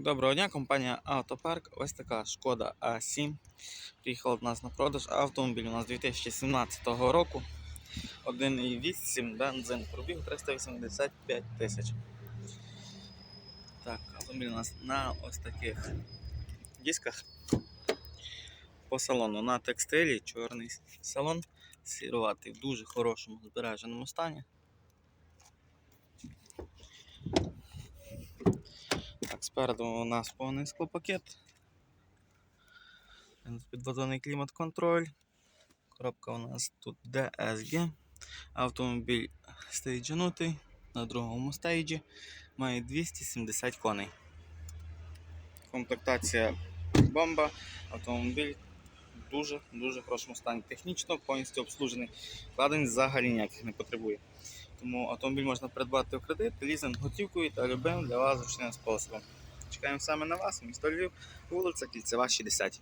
Доброго дня, компанія Автопарк. Ось така шкода А7. Приїхала до нас на продаж. Автомобіль у нас 2017 року. 1,8 бензин. Пробіг 385 тисяч. Так, автомобіль у нас на ось таких дисках. По салону на текстилі, чорний салон, сіруватий в дуже хорошому збереженому стані. Спереду у нас повний склопакет. Підводний клімат-контроль. Коробка у нас тут DSG. Автомобіль стейджанутий на другому стейджі. Має 270 коней. Комплектація бомба. Автомобіль в дуже-дуже хорошому стані. Технічно повністю обслужений. Вкладень взагалі ніяких не потребує. Тому автомобіль можна придбати в кредит, лізинг готівкою та любим для вас зручним способом. Чекаємо саме на вас, місто Львів, вулиця Кільцева, 60.